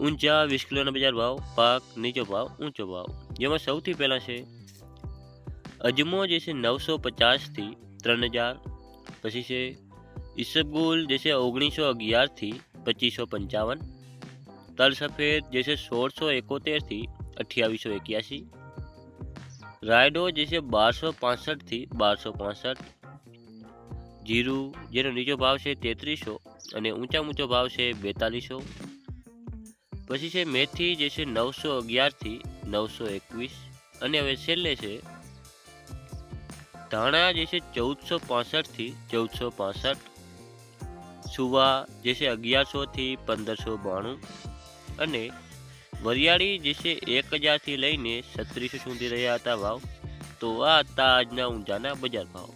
ઊંચા વીસ કિલોના બજાર ભાવ, પાક નીચો ભાવ, ઊંચો ભાવ. જેમાં સૌથી પહેલાં છે અજમો, જે છે નવસો પચાસથી ત્રણ હજાર. પછી છે ઈસબગુલ, જે છે ઓગણીસો અગિયારથી પચીસો પંચાવન. તલ સફેદ જે છે સોળસો એકોતેરથી અઠ્યાવીસો એક્યાસી. રાયડો, જે છે બારસો પાસઠથી બારસો પાસઠ. જીરું, જેનો નીચો ભાવ છે તેત્રીસો અને ઊંચા ઊંચો ભાવ છે બેતાલીસો. પછી છે મેથી જે છે નવસો અગિયારથી નવસો એકવીસ. અને હવે છેલ્લે છે ધાણા જે છે ચૌદસો પાસઠથી ચૌદસો પાસઠ. સુવા જે છે અગિયારસોથી પંદરસો બાણું. અને વરિયાળી જે છે એક હજારથી લઈને છત્રીસો સુધી રહ્યા હતા ભાવ. તો આ હતા આજના ઊંઝાના બજાર ભાવ.